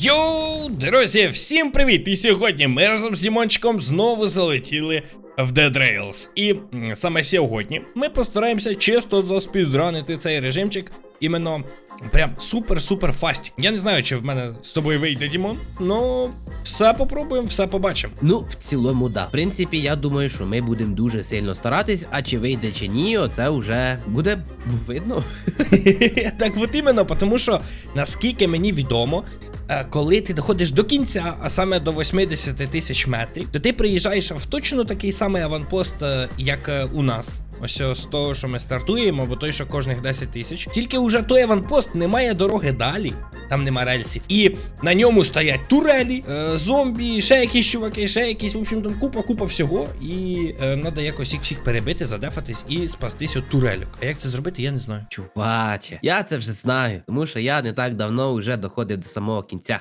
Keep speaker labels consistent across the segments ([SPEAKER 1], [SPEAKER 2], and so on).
[SPEAKER 1] Йоу, друзі, всім привіт! І сьогодні ми разом з Дімончиком знову залетіли в Dead Rails. І саме сьогодні ми постараємося чисто заспідранити цей режимчик іменно прям супер-супер фастік. Я не знаю, чи в мене з тобою вийде Дімон, ну все попробуємо, все побачимо.
[SPEAKER 2] Ну, в цілому, да. В принципі, я думаю, що ми будемо дуже сильно старатись, а чи вийде чи ні, оце вже буде видно.
[SPEAKER 1] так от іменно, тому що наскільки мені відомо, е, коли ти доходиш до кінця, а саме до 80 тисяч метрів, то ти приїжджаєш в точно такий самий аванпост, е, як е, у нас. Ось з того, що ми стартуємо, бо той, що кожних 10 тисяч. Тільки уже той аванпост не має дороги далі. Там нема рельсів. І на ньому стоять турелі, е, зомбі, ще якісь чуваки, ще якісь, в общем, там купа-купа всього. І е, треба якось їх всіх перебити, задефатись і спастись від турельок. А як це зробити, я не знаю.
[SPEAKER 2] Чуваче, я це вже знаю, тому що я не так давно вже доходив до самого кінця.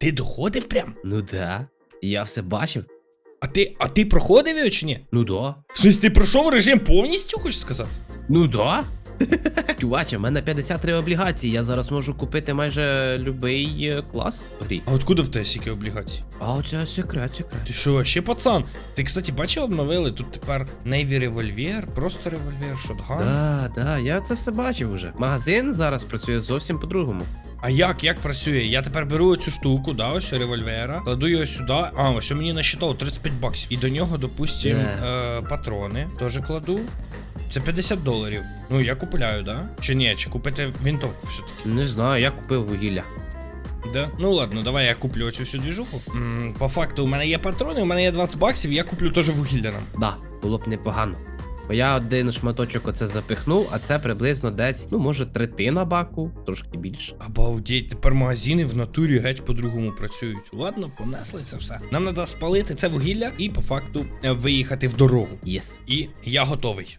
[SPEAKER 1] Ти доходив прям?
[SPEAKER 2] Ну да. Я все бачив.
[SPEAKER 1] А ти, а ти проходив його чи ні?
[SPEAKER 2] Ну да.
[SPEAKER 1] В смысле, ти пройшов режим повністю, хочеш сказати?
[SPEAKER 2] Ну да. Чуваче, в мене 53 облігації, я зараз можу купити майже любий е, клас в грі.
[SPEAKER 1] А откуда в тебе стільки облігацій?
[SPEAKER 2] А оце секрет, секрет.
[SPEAKER 1] Ти що, ще пацан? Ти, кстати, бачив, обновили? Тут тепер Navy револьвер, просто револьвер, шотган.
[SPEAKER 2] Да, да, я це все бачив уже. Магазин зараз працює зовсім по-другому.
[SPEAKER 1] А як, як працює? Я тепер беру цю штуку, да, ось револьвера, кладу його сюди. А, ось мені насчитав 35 баксів. І до нього, допустим,
[SPEAKER 2] Да.
[SPEAKER 1] е, патрони теж кладу. Це 50 доларів. Ну, я купляю, да? Чи ні? Чи купити винтовку все-таки?
[SPEAKER 2] Не знаю, я купив вугілля.
[SPEAKER 1] Да? Ну ладно, давай я куплю оцю всю двіжуху. М, По факту, у мене є патрони, у мене є 20 баксів, я куплю теж вугілля нам.
[SPEAKER 2] Да, було б непогано. Бо я один шматочок оце запихнув, а це приблизно десь, ну може, третина баку, трошки більше.
[SPEAKER 1] Обалдеть, тепер магазини в натурі геть по-другому працюють. Ладно, понесли це все. Нам треба спалити це вугілля і по факту е, виїхати в дорогу.
[SPEAKER 2] Єс.
[SPEAKER 1] І я готовий.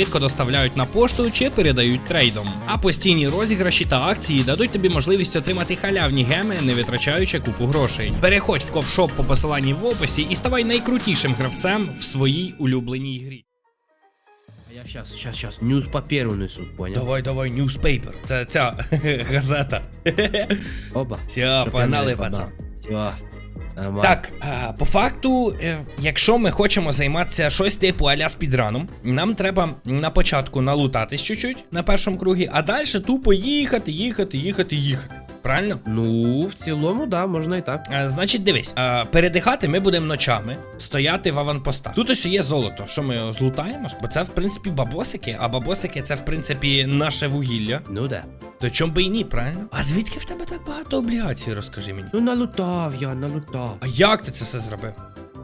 [SPEAKER 1] доставляють на пошту чи передають трейдом. А постійні розіграші та акції дадуть тобі можливість отримати халявні геми, не витрачаючи купу грошей. Переходь в ковшоп по посиланні в описі і ставай найкрутішим гравцем в своїй улюбленій грі.
[SPEAKER 2] А я щас, щас, щас, ньюз паперу несу, поняв?
[SPEAKER 1] Давай, давай, newspaper. Це ця газета.
[SPEAKER 2] Оба.
[SPEAKER 1] Все, погнали, пацан.
[SPEAKER 2] Все. Нормально.
[SPEAKER 1] Так, по факту, е, якщо ми хочемо займатися щось типу аля спідраном, нам треба на початку налутатись чуть-чуть на першому кругі, а далі тупо їхати, їхати, їхати, їхати. Правильно?
[SPEAKER 2] Ну, в цілому, да, можна і так.
[SPEAKER 1] А, значить, дивись, а, передихати ми будемо ночами, стояти в аванпостах. Тут ось є золото. Що ми його злутаємо? Бо це, в принципі, бабосики, а бабосики це, в принципі, наше вугілля.
[SPEAKER 2] Ну да.
[SPEAKER 1] То чом би і ні, правильно? А звідки в тебе так багато облігацій, розкажи мені?
[SPEAKER 2] Ну налутав я, налутав.
[SPEAKER 1] А як ти це все зробив?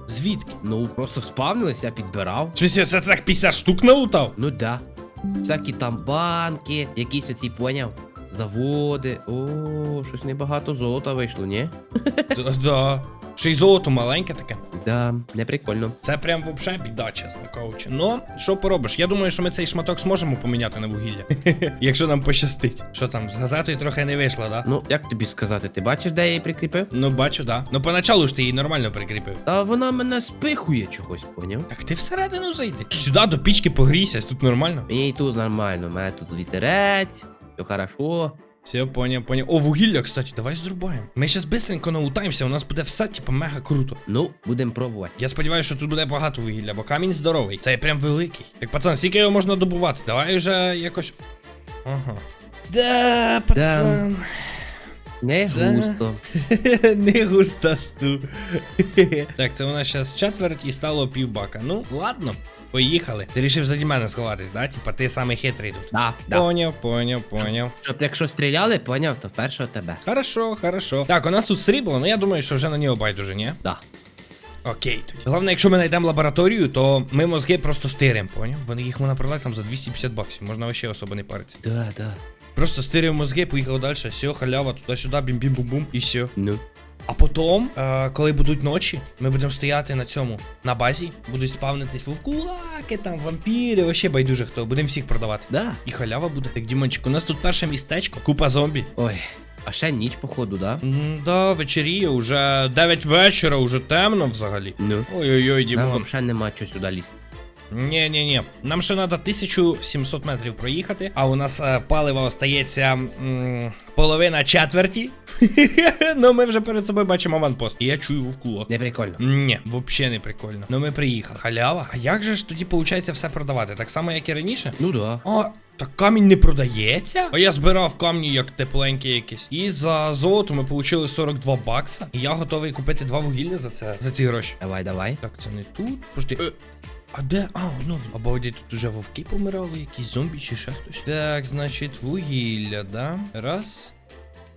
[SPEAKER 1] Звідки?
[SPEAKER 2] Ну, просто спавнились, я підбирав.
[SPEAKER 1] В смысле, це ти так 50 штук налутав?
[SPEAKER 2] Ну да. Всякі там банки, якісь оці поняв. Заводи. О, щось небагато золота вийшло, ні?
[SPEAKER 1] Да. Ще й золото маленьке таке.
[SPEAKER 2] Да, не прикольно.
[SPEAKER 1] Це прям вообще біда, чесно кажучи. Ну, що поробиш? Я думаю, що ми цей шматок зможемо поміняти на вугілля. Якщо нам пощастить. Що там, з газетою трохи не вийшло, да?
[SPEAKER 2] Ну, як тобі сказати, ти бачиш, де я її прикріпив?
[SPEAKER 1] Ну, бачу, да. Ну, поначалу ж ти її нормально прикріпив.
[SPEAKER 2] Та вона мене спихує чогось, поняв?
[SPEAKER 1] Так ти всередину зайди. Сюди до пічки погрійся, тут нормально.
[SPEAKER 2] Мені і тут нормально, у мене тут вітерець, все хорошо.
[SPEAKER 1] Все, поняв, поняв. О, вугілля, кстати, давай зрубаємо. Ми зараз бистренько наутаємося, у нас буде все, типу, мега круто.
[SPEAKER 2] Ну, будемо пробувати.
[SPEAKER 1] Я сподіваюся, що тут буде багато вугілля, бо камінь здоровий. Це прям великий. Так, пацан, скільки його можна добувати? Давай вже якось. Ага. Да, пацан.
[SPEAKER 2] Не
[SPEAKER 1] Це-
[SPEAKER 2] густо.
[SPEAKER 1] Не густасту. так, це у нас зараз четверть і стало півбака. Ну, ладно, поїхали. Ти рішив заді мене сховатись, да? Типа ти самий хитрий тут.
[SPEAKER 2] Да, да.
[SPEAKER 1] Поняв, поняв, поняв.
[SPEAKER 2] Щоб якщо стріляли, поняв, то першого тебе.
[SPEAKER 1] Хорошо, хорошо. Так, у нас тут срібло, ну я думаю, що вже на нього байдуже, ні?
[SPEAKER 2] Да.
[SPEAKER 1] Окей, тоді. Головне, якщо ми знайдемо лабораторію, то ми мозги просто стиримо, поняв? Вони їх можна продати там за 250 баксів, можна вообще особо не паритися.
[SPEAKER 2] Да, да.
[SPEAKER 1] Просто стирив мозги, поїхав далі, все, халява, туди-сюди, бім-бім-бум-бум, і все.
[SPEAKER 2] Ну.
[SPEAKER 1] А потім, е, коли будуть ночі, ми будемо стояти на цьому на базі, будуть спавнитись вовкулаки, там вампіри, вообще байдуже хто, будемо всіх продавати.
[SPEAKER 2] Да.
[SPEAKER 1] І халява буде. Так, Дімончик, у нас тут перше містечко, купа зомбі.
[SPEAKER 2] Ой. А ще ніч, походу, да?
[SPEAKER 1] М, Да, вечеріє, уже 9 вечора, уже темно взагалі.
[SPEAKER 2] Ну.
[SPEAKER 1] Ой-ой-ой,
[SPEAKER 2] Нам взагалі нема чого сюди лізти.
[SPEAKER 1] Ні, ні, ні. Нам ще треба 1700 метрів проїхати, а у нас е, палива остається м, половина четверті. ну ми вже перед собою бачимо аванпост. І я чую вовкуло.
[SPEAKER 2] Не прикольно.
[SPEAKER 1] Ні, взагалі не прикольно. Ну ми приїхали. Халява. А як же ж тоді виходить все продавати? Так само, як і раніше?
[SPEAKER 2] Ну да.
[SPEAKER 1] А, так камінь не продається? А я збирав камні як тепленькі якісь. І за золото ми отримали 42 бакса. І я готовий купити два вугілля за це за ці гроші.
[SPEAKER 2] Давай, давай.
[SPEAKER 1] Так, це не тут. Пожди. Е, а де? А, ну, обалдеть, тут уже вовки помирали, якісь зомбі чи ще хтось. Так, значить, вугілля, да? Раз.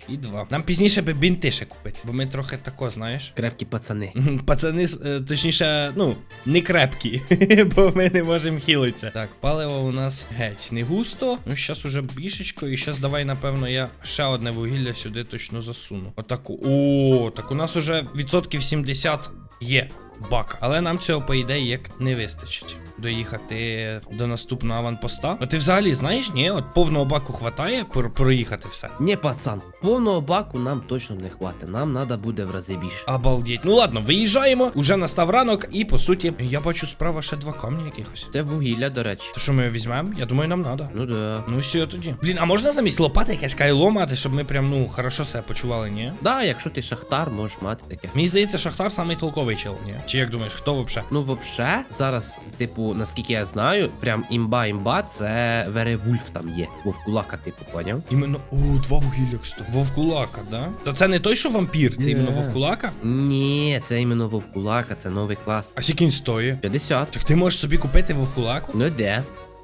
[SPEAKER 1] І два. Нам пізніше би бінти ще купити, бо ми трохи тако, знаєш.
[SPEAKER 2] Крепкі пацани.
[SPEAKER 1] Пацани, е, точніше, ну, не крепкі, бо ми не можемо хілитися. Так, паливо у нас геть не густо. Ну, зараз уже бішечко, і зараз давай, напевно, я ще одне вугілля сюди точно засуну. Отаку. О, так у нас уже відсотків 70 є. Бак, але нам цього по ідеї як не вистачить доїхати до наступного аванпоста. А ти взагалі знаєш, ні? От повного баку хватає пор- проїхати все.
[SPEAKER 2] Ні, пацан, повного баку нам точно не хватить. Нам треба буде в рази більше.
[SPEAKER 1] Обалдеть. Ну ладно, виїжджаємо. Уже настав ранок, і по суті, я бачу справа ще два камні якихось.
[SPEAKER 2] Це вугілля, до речі.
[SPEAKER 1] То що ми візьмемо? Я думаю, нам треба.
[SPEAKER 2] Ну да.
[SPEAKER 1] Ну все тоді. Блін, а можна замість лопати якесь кайло мати, щоб ми прям ну хорошо себе почували, ні?
[SPEAKER 2] Да, якщо ти шахтар, можеш мати таке.
[SPEAKER 1] Мені здається, Шахтар самий толковий чел, ні? Чи як думаєш, хто вообще?
[SPEAKER 2] Ну, вообще, зараз, типу, наскільки я знаю, прям імба-імба, це Веревульф там є. Вовкулака, типу, поняв?
[SPEAKER 1] Іменно. О, два вугілля, кстати. Вовкулака, да? То це не той, що вампір, це іменно Вовкулака?
[SPEAKER 2] Ні, це іменно Вовкулака, це новий клас.
[SPEAKER 1] А скільки він стоїть?
[SPEAKER 2] 50.
[SPEAKER 1] Так ти можеш собі купити Вовкулаку?
[SPEAKER 2] Ну де?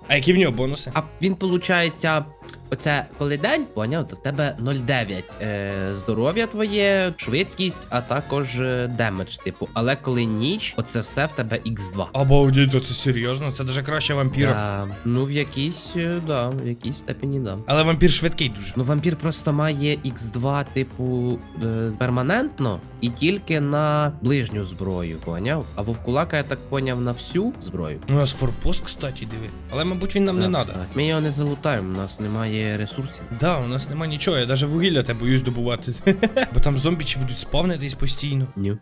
[SPEAKER 1] А які в нього бонуси?
[SPEAKER 2] А він, виходить, оце коли день, поняв, то в тебе 0,9 е, здоров'я твоє, швидкість, а також е, демедж, типу. Але коли ніч, оце все в тебе Х2.
[SPEAKER 1] Обалдеть, то це серйозно, це даже краще вампіра.
[SPEAKER 2] Да. Ну, в якійсь, е, да, в якійсь степені, да.
[SPEAKER 1] Але вампір швидкий дуже.
[SPEAKER 2] Ну, вампір просто має Х2, типу, е, перманентно і тільки на ближню зброю, поняв? А вовкулака, я так поняв, на всю зброю.
[SPEAKER 1] У нас форпост, кстати, диви. Але, мабуть, він нам не
[SPEAKER 2] Так,
[SPEAKER 1] треба.
[SPEAKER 2] Ми його не залутаємо, у нас немає ресурсів.
[SPEAKER 1] Да, у нас немає нічого, я даже вугілля те боюсь добувати. Бо там зомбічі будуть спавнитись постійно.
[SPEAKER 2] Ні.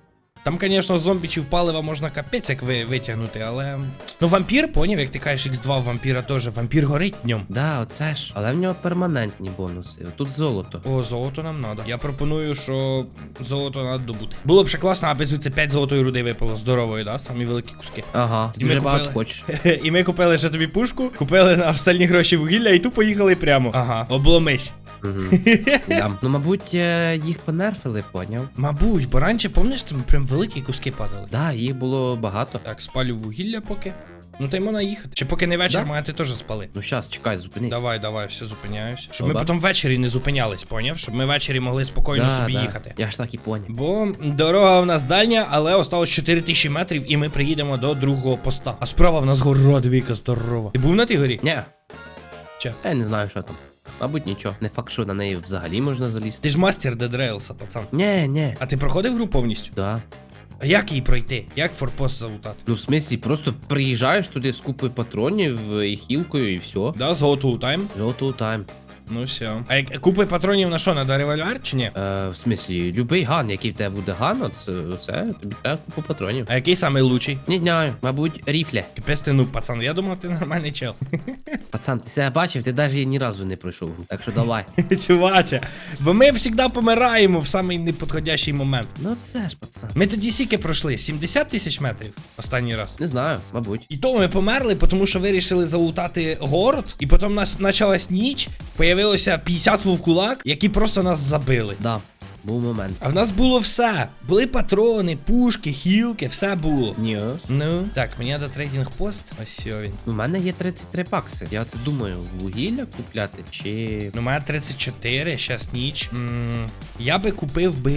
[SPEAKER 1] Там, звісно, зомбічів палива можна капець як ви, витягнути, але. Ну, вампір, поняв, як ти кажеш, X2 вампіра теж. Вампір горить днем.
[SPEAKER 2] Да, оце ж. Але в нього перманентні бонуси. Тут золото.
[SPEAKER 1] О, золото нам треба. Я пропоную, що золото треба добути. Було б ще класно, аби звідси 5 золотої руди випало здорової, да? Самі великі куски.
[SPEAKER 2] Ага,
[SPEAKER 1] ми
[SPEAKER 2] дуже багато
[SPEAKER 1] купили.
[SPEAKER 2] хочеш.
[SPEAKER 1] І ми купили ще тобі пушку, купили на остальні гроші вугілля і ту поїхали прямо. Ага, обломись.
[SPEAKER 2] Мгм. Да. Ну, мабуть, е, їх понерфили, поняв?
[SPEAKER 1] Мабуть, бо раніше, пам'ятаєш, там прям великі куски падали.
[SPEAKER 2] Да, їх було багато.
[SPEAKER 1] Так, спалю вугілля поки. Ну та й можна їхати. Чи поки не вечір,
[SPEAKER 2] Да.
[SPEAKER 1] має ти теж спали.
[SPEAKER 2] Ну щас, чекай, зупинись.
[SPEAKER 1] Давай, давай, все зупиняюсь. Щоб ми потім ввечері не зупинялись, поняв? Щоб ми ввечері могли спокійно
[SPEAKER 2] Да,
[SPEAKER 1] собі
[SPEAKER 2] да.
[SPEAKER 1] їхати.
[SPEAKER 2] Я ж так і поняв.
[SPEAKER 1] Бо дорога в нас дальня, але осталось 4000 метрів, і ми приїдемо до другого поста. А справа в нас гора, двійка здорова. Ти був на тій горі?
[SPEAKER 2] Ні.
[SPEAKER 1] Че?
[SPEAKER 2] Я не знаю, що там. Мабуть, нічого. Не факт, що на неї взагалі можна залізти.
[SPEAKER 1] Ти ж мастер дедрейлса, пацан.
[SPEAKER 2] Нє, нє.
[SPEAKER 1] А ти проходив гру повністю?
[SPEAKER 2] Да.
[SPEAKER 1] А як її пройти? Як форпост залутати?
[SPEAKER 2] Ну, в смислі, просто приїжджаєш туди з купою патронів і хілкою, і все.
[SPEAKER 1] Да, золото тайм?
[SPEAKER 2] Золото тайм.
[SPEAKER 1] Ну все. А як купи патронів на що? Надо револьвер чи ні?
[SPEAKER 2] Е, в смислі, любий ган, який в тебе буде ган, це, це тобі треба купу патронів.
[SPEAKER 1] А який самий лучший?
[SPEAKER 2] Не знаю, мабуть, ріфля.
[SPEAKER 1] Капець ти ну, пацан, я думав, ти нормальний чел.
[SPEAKER 2] Пацан, ти себе бачив, ти навіть ні разу не пройшов. Так що давай.
[SPEAKER 1] Чуваче, бо ми завжди помираємо в самий неподходящий момент.
[SPEAKER 2] ну це ж, пацан.
[SPEAKER 1] Ми тоді сіки пройшли 70 тисяч метрів останній раз.
[SPEAKER 2] Не знаю, мабуть.
[SPEAKER 1] І то ми померли, тому що вирішили залутати город, і потім нас почалась ніч, появилося 50 вовкулак, які просто нас забили.
[SPEAKER 2] Да, був момент.
[SPEAKER 1] А в нас було все. Були патрони, пушки, хілки, все було.
[SPEAKER 2] Ні.
[SPEAKER 1] Ну, так, мені треба трейдинг пост. Ось він.
[SPEAKER 2] У мене є 33 бакси. Я це думаю, вугілля купляти чи.
[SPEAKER 1] Ну, у мене 34, щас ніч. м я би купив би.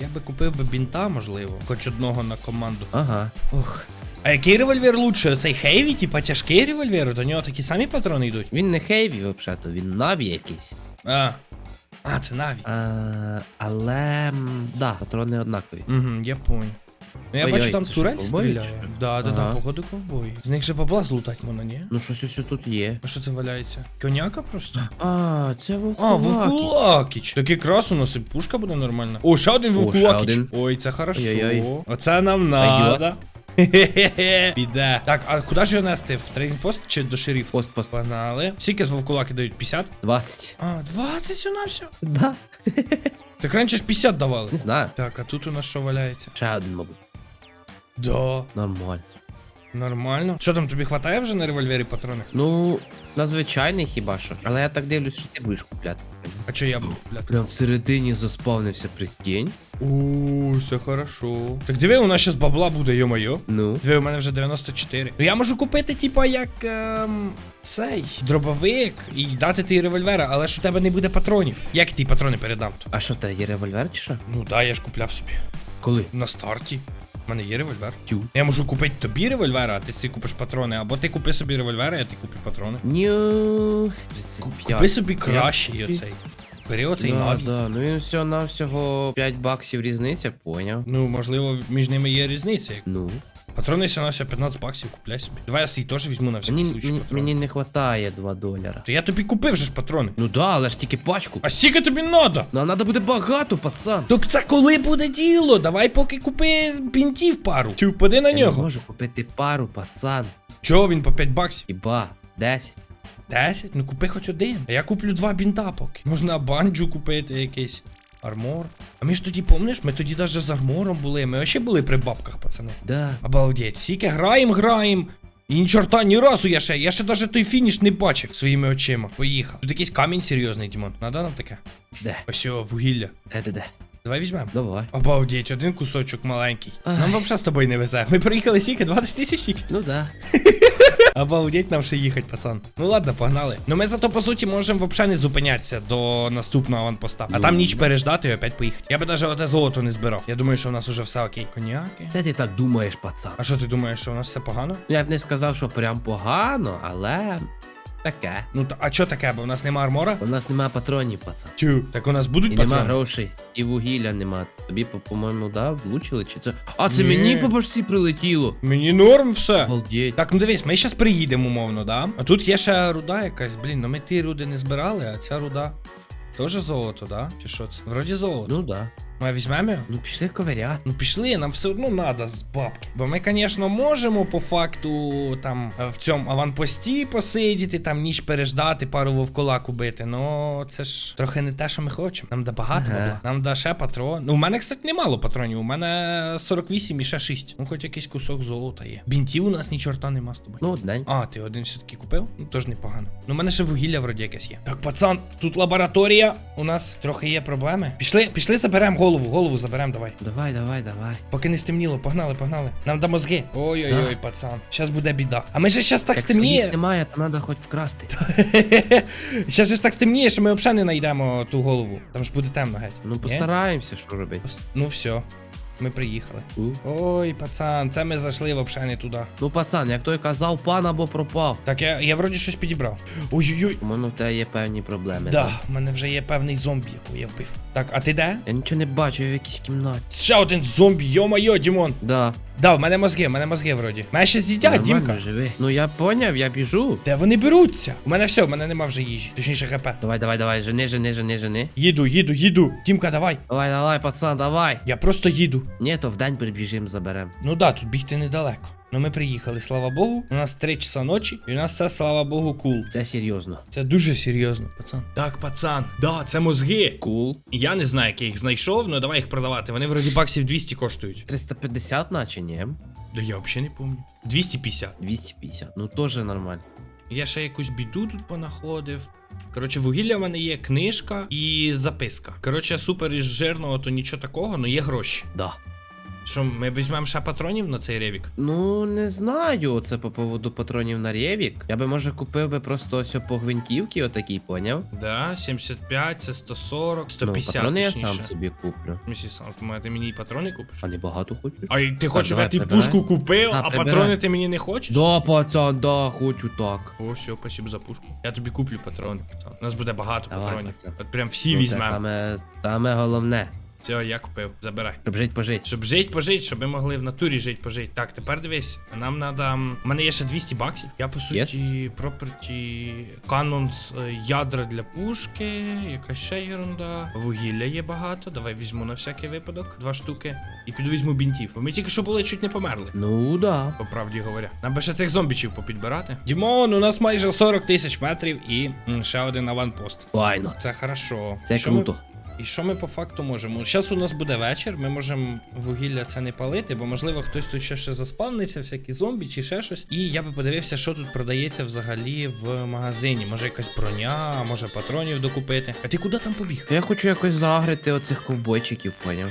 [SPEAKER 1] Я би купив би бінта, можливо, хоч одного на команду.
[SPEAKER 2] Ага. Ох.
[SPEAKER 1] А який револьвер лучше? Оцей хейві, типа тяжкий револьвер, до нього такі самі патрони йдуть.
[SPEAKER 2] Він не хейві, взагалі, він наві якийсь.
[SPEAKER 1] А. А, це наві.
[SPEAKER 2] А, але. м, Да, патрони однакові.
[SPEAKER 1] Угу, я понял. Ну я
[SPEAKER 2] Ой-ой,
[SPEAKER 1] бачу, там
[SPEAKER 2] це що,
[SPEAKER 1] турель
[SPEAKER 2] ковбої
[SPEAKER 1] стріляє.
[SPEAKER 2] чи що?
[SPEAKER 1] Да, да, да,
[SPEAKER 2] Ага.
[SPEAKER 1] походу ковбої. З них же бабла злутать можна, ні?
[SPEAKER 2] Ну щось ось тут є.
[SPEAKER 1] А що це валяється? Коняка просто?
[SPEAKER 2] А, це
[SPEAKER 1] А,
[SPEAKER 2] вовкулаки.
[SPEAKER 1] вовкулакіч. Так якраз у нас і пушка буде нормальна. О, ще один
[SPEAKER 2] ще
[SPEAKER 1] вовкулакіч.
[SPEAKER 2] один.
[SPEAKER 1] Ой, це хорошо.
[SPEAKER 2] Ой-ой.
[SPEAKER 1] Оце нам надо. Хе-хе-хе. Піде. Так, а куди ж його нести? В тренінг-пост чи до шерифа?
[SPEAKER 2] Пост, пост.
[SPEAKER 1] Погнали. Скільки з вовкулаки дають? 50?
[SPEAKER 2] 20.
[SPEAKER 1] А, 20 все на все.
[SPEAKER 2] Да.
[SPEAKER 1] Так раніше ж 50 давали.
[SPEAKER 2] Не знаю.
[SPEAKER 1] Так, а тут у нас що валяється?
[SPEAKER 2] Ще один, мабуть.
[SPEAKER 1] Да.
[SPEAKER 2] Нормально.
[SPEAKER 1] Нормально. Що там, тобі хватає вже на револьвері патрони?
[SPEAKER 2] Ну, на звичайний хіба що. Але я так дивлюсь, що ти будеш купляти.
[SPEAKER 1] А що я буду купляти?
[SPEAKER 2] Прям всередині заспавнився, прикинь.
[SPEAKER 1] О, все хорошо. Так диви, у нас щас бабла буде, йо-моє.
[SPEAKER 2] Ну.
[SPEAKER 1] Диви, у мене вже 94. Ну я можу купити, типа, як ем, цей дробовик і дати ти револьвера, але ж у тебе не буде патронів. Як ті патрони передам? то?
[SPEAKER 2] А що те, є револьвер чи що?
[SPEAKER 1] Ну да, я ж купляв собі.
[SPEAKER 2] Коли?
[SPEAKER 1] На старті. У мене є револьвер.
[SPEAKER 2] Тю.
[SPEAKER 1] Я можу купити тобі револьвера, а ти собі купиш патрони, або ти купи собі револьвера, а ти купи патрони.
[SPEAKER 2] Ню.
[SPEAKER 1] Купи собі кращий оцей. Бери оцей
[SPEAKER 2] да,
[SPEAKER 1] наві.
[SPEAKER 2] да. Ну він всього на всього 5 баксів різниця, поняв.
[SPEAKER 1] Ну, можливо, між ними є різниця.
[SPEAKER 2] Ну.
[SPEAKER 1] Патрони все на все 15 баксів, купляй собі. Давай я свій теж візьму на всякий
[SPEAKER 2] Мені,
[SPEAKER 1] случай
[SPEAKER 2] мені,
[SPEAKER 1] патрони.
[SPEAKER 2] мені не вистачає 2 долара.
[SPEAKER 1] То я тобі купив же ж патрони.
[SPEAKER 2] Ну да, але ж тільки пачку.
[SPEAKER 1] А скільки тобі надо?
[SPEAKER 2] Нам треба буде багато, пацан.
[SPEAKER 1] Так це коли буде діло? Давай поки купи бінтів пару. Тю, поди на
[SPEAKER 2] Я не
[SPEAKER 1] нього.
[SPEAKER 2] зможу купити пару, пацан.
[SPEAKER 1] Чого він по 5 баксів?
[SPEAKER 2] Хіба? 10.
[SPEAKER 1] 10? Ну купи хоч один. А я куплю два бінта поки. Можна банджу купити якийсь. Армор. А ми ж тоді, помниш, ми тоді навіть з армором були. Ми ще були при бабках, пацани.
[SPEAKER 2] Да.
[SPEAKER 1] Обалдеть, стільки граєм, граєм. І ні чорта, ні разу я ще, я ще навіть той фініш не бачив своїми очима. Поїхав. Тут якийсь камінь серйозний, Дімон. Надо нам таке?
[SPEAKER 2] Де?
[SPEAKER 1] Ось о, вугілля.
[SPEAKER 2] Де, де, де?
[SPEAKER 1] Давай візьмемо.
[SPEAKER 2] Давай.
[SPEAKER 1] Обалдеть, один кусочок маленький.
[SPEAKER 2] Ай.
[SPEAKER 1] Нам взагалі з тобою не везе. Ми проїхали скільки? 20 тисяч?
[SPEAKER 2] Ну да.
[SPEAKER 1] Обалдеть нам ще їхати, пацан. Ну ладно, погнали. Ну ми зато по суті можемо взагалі не зупинятися до наступного аванпоста. А
[SPEAKER 2] Ну.
[SPEAKER 1] там ніч переждати і опять поїхати. Я би навіть оте золото не збирав. Я думаю, що у нас уже все окей. Коняки.
[SPEAKER 2] Це ти так думаєш, пацан.
[SPEAKER 1] А що ти думаєш, що у нас все погано?
[SPEAKER 2] Я б не сказав, що прям погано, але таке.
[SPEAKER 1] Ну та а що таке, бо у нас нема армора?
[SPEAKER 2] У нас нема патронів, пацан.
[SPEAKER 1] Тю, так у нас будуть
[SPEAKER 2] І нема грошей, і вугілля нема. Тобі, по- по-моєму, да, влучили чи це. А це
[SPEAKER 1] Ні.
[SPEAKER 2] мені по башці прилетіло.
[SPEAKER 1] Мені норм все.
[SPEAKER 2] Обалдеть.
[SPEAKER 1] Так, ну дивись, ми зараз приїдемо, умовно, да? А тут є ще руда якась, блін, ну ми ті руди не збирали, а ця руда. Теж золото, да? Чи що це? Вроді золото.
[SPEAKER 2] Ну да.
[SPEAKER 1] Ми візьмемо його?
[SPEAKER 2] Ну пішли ковиряти.
[SPEAKER 1] Ну пішли, нам все одно надо з бабки. Бо ми, звісно, можемо по факту там е, в цьому аванпості посидіти, там ніч переждати, пару вовкулак убити. Ну це ж трохи не те, що ми хочемо. Нам да багато
[SPEAKER 2] Ага.
[SPEAKER 1] бабла. Нам да ще патрон. Ну, у мене, кстати, немало патронів. У мене 48 і ще 6. Ну, хоч якийсь кусок золота є. Бінтів у нас ні чорта нема з тобою.
[SPEAKER 2] Ну, день.
[SPEAKER 1] А, ти один все-таки купив? Ну, тож непогано. Ну, у мене ще вугілля вроді якесь є. Так, пацан, тут лабораторія. У нас трохи є проблеми. Пішли, пішли, заберемо голову, голову голову заберемо, давай.
[SPEAKER 2] Давай, давай, давай.
[SPEAKER 1] Поки не стемніло, погнали, погнали. Нам до мозги. Ой-ой-ой,
[SPEAKER 2] Да.
[SPEAKER 1] пацан. Щас буде біда. А ми же щас так
[SPEAKER 2] так
[SPEAKER 1] стемніє.
[SPEAKER 2] немає, то треба хоч вкрасти.
[SPEAKER 1] Щас же ж так стемніє, що ми взагалі не знайдемо ту голову. Там ж буде темно геть.
[SPEAKER 2] Ну постараємося, що робити.
[SPEAKER 1] Ну все. Ми приїхали.
[SPEAKER 2] У.
[SPEAKER 1] Ой, пацан, це ми зайшли взагалі не туди.
[SPEAKER 2] Ну, пацан, як той казав, пан або пропав.
[SPEAKER 1] Так, я, я вроді щось підібрав. Ой-ой-ой.
[SPEAKER 2] У мене в тебе є певні проблеми.
[SPEAKER 1] Да, в мене вже є певний зомбі, якого я вбив. Так, а ти де?
[SPEAKER 2] Я нічого не бачу, я в якійсь кімнаті.
[SPEAKER 1] Ще один зомбі, йо-моє, Дімон.
[SPEAKER 2] Да.
[SPEAKER 1] Да, в мене мозги, в мене мозги вроді. Мене ще з'їдять,
[SPEAKER 2] Нормально,
[SPEAKER 1] Дімка.
[SPEAKER 2] живи. Ну я поняв, я біжу.
[SPEAKER 1] Де вони беруться? У мене все, в мене нема вже їжі. Точніше хп.
[SPEAKER 2] Давай, давай, давай, жени, жени, жени, жени.
[SPEAKER 1] Їду, їду, їду. Дімка, давай.
[SPEAKER 2] Давай, давай, пацан, давай.
[SPEAKER 1] Я просто їду.
[SPEAKER 2] Ні, то вдень прибіжим, заберем.
[SPEAKER 1] Ну да, тут бігти недалеко. Ну ми приїхали, слава Богу. У нас 3 часа ночі, і у нас все, слава Богу, кул.
[SPEAKER 2] Це серйозно.
[SPEAKER 1] Це дуже серйозно, пацан. Так, пацан, да, це мозги.
[SPEAKER 2] Кул.
[SPEAKER 1] Я не знаю, як я їх знайшов, але давай їх продавати. Вони вроді баксів 200 коштують.
[SPEAKER 2] 350 наче, ні?
[SPEAKER 1] Да я взагалі не пам'ятаю. 250.
[SPEAKER 2] 250. Ну теж нормально.
[SPEAKER 1] Я ще якусь біду тут понаходив. Коротше, вугілля в мене є книжка і записка. Коротше, супер із жирного, то нічого такого, але є гроші.
[SPEAKER 2] Да.
[SPEAKER 1] Що, ми візьмемо ще патронів на цей ревік?
[SPEAKER 2] Ну, не знаю, це по поводу патронів на Рєвік. Я би може купив би просто ось по гвинтівки отакий, поняв?
[SPEAKER 1] Да, 75, це 140, 150.
[SPEAKER 2] Ну,
[SPEAKER 1] 150
[SPEAKER 2] патрони я
[SPEAKER 1] точніше.
[SPEAKER 2] сам собі куплю.
[SPEAKER 1] Місі сам, ти мені і патрони купиш?
[SPEAKER 2] А не багато хочеш?
[SPEAKER 1] А й ти хочеш, щоб
[SPEAKER 2] давай,
[SPEAKER 1] я тобі
[SPEAKER 2] прибирай.
[SPEAKER 1] пушку купив,
[SPEAKER 2] Да,
[SPEAKER 1] а
[SPEAKER 2] прибирай.
[SPEAKER 1] патрони ти мені не хочеш?
[SPEAKER 2] Да, пацан, да, хочу так.
[SPEAKER 1] О, все, спасибо за пушку. Я тобі куплю патрони, пацан. У нас буде багато
[SPEAKER 2] Давай,
[SPEAKER 1] патронів.
[SPEAKER 2] пацан.
[SPEAKER 1] От прям всі
[SPEAKER 2] Ну, це
[SPEAKER 1] візьмемо.
[SPEAKER 2] саме, саме головне,
[SPEAKER 1] Все, я купив. Забирай.
[SPEAKER 2] щоб жить пожить.
[SPEAKER 1] Щоб жить пожить, щоб ми могли в натурі жить пожить. Так, тепер дивись, нам надо. У мене є ще 200 баксів. Я по суті, проперті, канонс, е, ядра для пушки, якась ще ерунда. Вугілля є багато. Давай візьму на всякий випадок два штуки. І піду візьму бінтів. Бо ми тільки що були чуть не померли.
[SPEAKER 2] Ну да.
[SPEAKER 1] По правді говоря. Нам би ще цих зомбічів попідбирати. Дімон, у нас майже 40 тисяч метрів і м, ще один аванпост.
[SPEAKER 2] Файно.
[SPEAKER 1] Це хорошо.
[SPEAKER 2] Це
[SPEAKER 1] Що ми-
[SPEAKER 2] круто.
[SPEAKER 1] І що ми по факту можемо? Зараз у нас буде вечір, ми можемо вугілля це не палити, бо можливо хтось тут ще, ще заспавниться, всякі зомбі чи ще щось. І я би подивився, що тут продається взагалі в магазині. Може якась броня, може патронів докупити. А ти куди там побіг?
[SPEAKER 2] Я хочу якось загрити оцих ковбойчиків, поняв?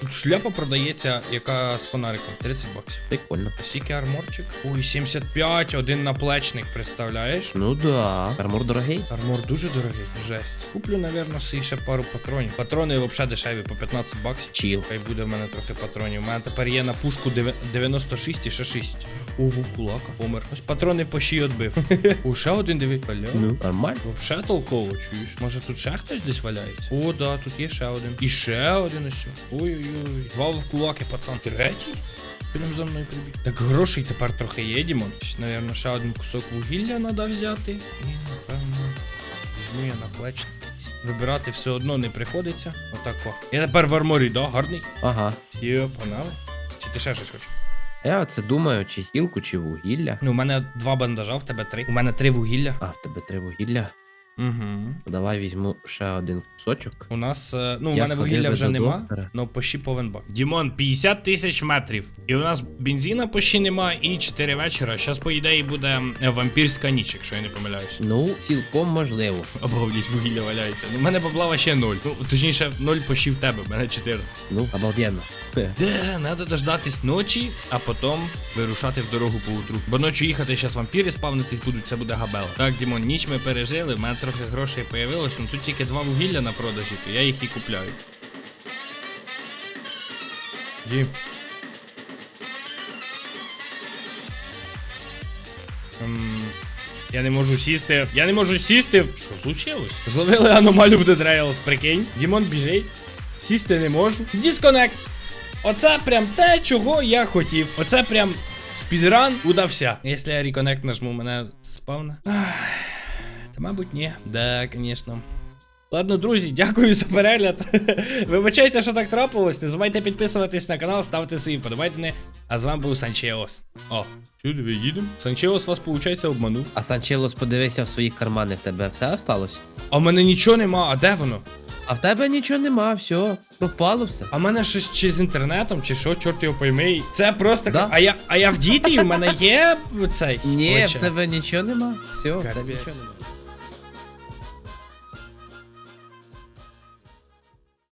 [SPEAKER 1] Тут шляпа продається, яка з фонариком. 30 баксів.
[SPEAKER 2] Прикольно.
[SPEAKER 1] Скільки арморчик? Ой, 75, один наплечник, представляєш?
[SPEAKER 2] Ну да. Армор дорогий.
[SPEAKER 1] Армор дуже дорогий, жесть. Куплю, напевно, ще пару патронів. Патрони взагалі дешеві по 15 баксів.
[SPEAKER 2] Чіл.
[SPEAKER 1] Хай буде в мене трохи патронів. У мене тепер є на пушку 96 і ще 6. О, вовкулака, помер. Ось патрони по щі відбив. О, ще один диви. Халя.
[SPEAKER 2] Ну, нормально.
[SPEAKER 1] Вообще толково, чуєш? Може тут ще хтось десь валяється? О, да, тут є ще один. І ще один ось. Ой-ой-ой. Два вовкулаки, пацан. Третій? Прям за мною прибіг. Так грошей тепер трохи є, Дімон. Навірно, ще один кусок вугілля треба взяти. І, напевно, візьму я на плечник. Вибирати все одно не приходиться. Отако. Я тепер в арморі, да? Гарний?
[SPEAKER 2] Ага.
[SPEAKER 1] Всі погнали. Чи ти ще щось хочеш?
[SPEAKER 2] Я оце думаю, чи гілку, чи вугілля.
[SPEAKER 1] Ну, у мене два бандажа, в тебе три. У мене три вугілля.
[SPEAKER 2] А, в тебе три вугілля.
[SPEAKER 1] Угу.
[SPEAKER 2] Давай візьму ще один кусочок.
[SPEAKER 1] У нас, е, ну, у
[SPEAKER 2] Я
[SPEAKER 1] мене
[SPEAKER 2] сходив
[SPEAKER 1] вугілля
[SPEAKER 2] би
[SPEAKER 1] вже
[SPEAKER 2] до
[SPEAKER 1] нема,
[SPEAKER 2] доктора.
[SPEAKER 1] но пощі повен бак. Дімон, 50 тисяч метрів. І у нас бензина пощі нема, і 4 вечора. Щас, по ідеї, буде е, вампірська ніч, якщо я не помиляюсь.
[SPEAKER 2] Ну, цілком можливо.
[SPEAKER 1] Обалдіть, вугілля валяється. Ну, в мене баблава ще 0. Ну, точніше, 0 пощі в тебе, в мене 14.
[SPEAKER 2] Ну, обалденно. Хе.
[SPEAKER 1] Де, треба дождатись ночі, а потім вирушати в дорогу по утру. Бо ночі їхати, зараз вампіри спавнитись будуть, це буде габела. Так, Дімон, ніч ми пережили, в мене трохи грошей появилось, ну тут тільки два вугілля на продажі, то я їх і купляю. Дім. Ем, я не можу сісти. Я не можу сісти. Що случилось? Зловили аномалію в Dead прикинь. Дімон біжить. Сісти не можу. Дисконект. Оце прям те, чого я хотів. Оце прям спідран удався. Якщо я реконект нажму, мене спавне. Ах, Та мабуть, ні. Да, звісно. Ладно, друзі, дякую за перегляд. Вибачайте, що так трапилось. Не забувайте підписуватись на канал, ставте свої подобайдени. А з вами був Санчеос. О, сюди ви їдемо. Санчеос вас, виходить, обманув.
[SPEAKER 2] А Санчелос подивися в свої кармани, в тебе все осталось?
[SPEAKER 1] А в мене нічого нема, а де воно?
[SPEAKER 2] А в тебе нічого нема, все, пропало все.
[SPEAKER 1] А в мене щось чи з інтернетом, чи що, чорт його пойми. Це просто.
[SPEAKER 2] Да.
[SPEAKER 1] А я а я в діти, і в мене є цей.
[SPEAKER 2] Ні, в тебе нічого нема. Все, в тебе нічого нема.